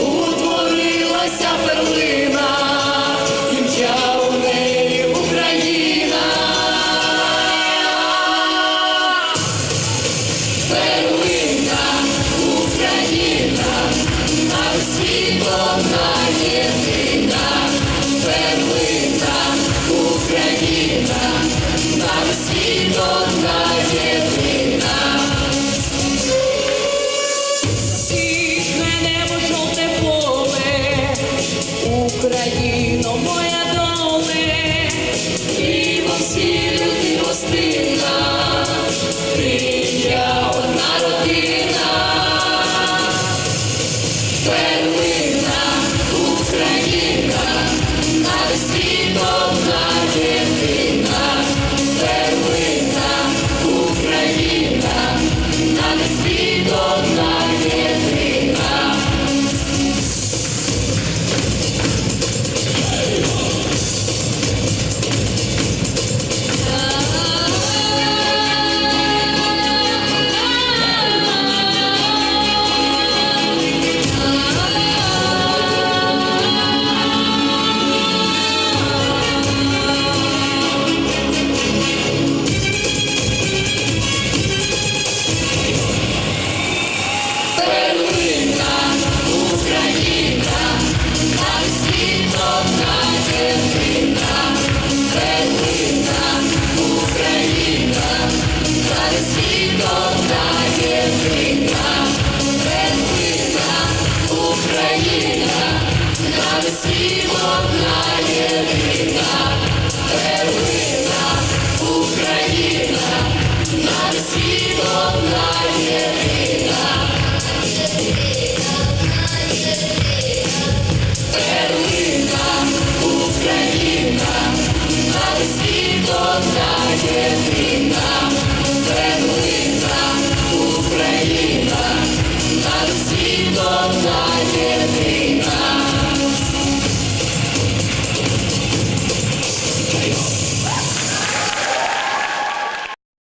утворилася перлина, ім'я у неї Україна, перлина, Україна, нам світло на єдині. І Україна, на світ на єдина.